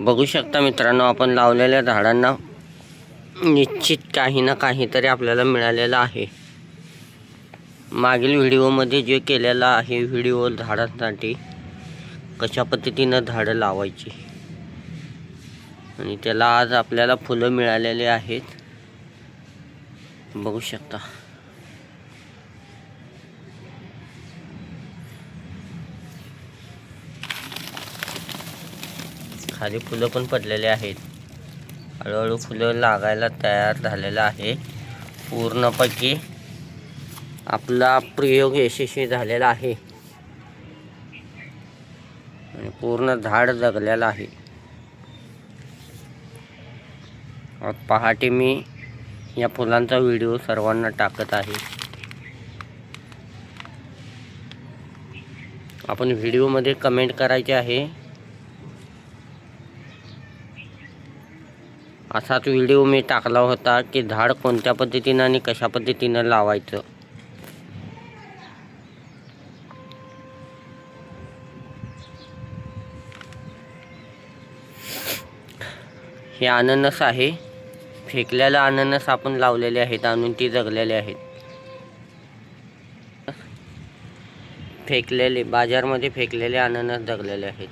बघू शकता मित्रांनो आपण लावलेल्या झाडांना निश्चित काही ना काहीतरी आपल्याला मिळालेलं आहे. मागील व्हिडिओमध्ये जे केलेलं आहे व्हिडिओ झाडांसाठी कशा पद्धतीनं झाडं लावायची. आणि त्याला आज आपल्याला फुलं मिळालेली आहेत. बघू शकता. खाली फुलं पण पडलेले आहेत. हळूहळू फुलं लागायला तयार झालेलं आहे. पूर्णपैकी आपला प्रयोग यशस्वी झालेला आहे. आणि पूर्ण झाड जगलेलं आहे. पहाटे मी या फुलांचा व्हिडिओ सर्वांना टाकत आहे. आपण व्हिडिओमध्ये कमेंट करायचे आहे. असाच व्हिडिओ मी टाकला होता की झाड कोणत्या पद्धतीनं आणि कशा पद्धतीनं लावायचं. हे अननस आहे. फेकलेलं अननस आपण लावलेले आहेत आणून ती जगलेले आहेत. फेकलेले बाजारमध्ये फेकलेले अननस जगलेले आहेत.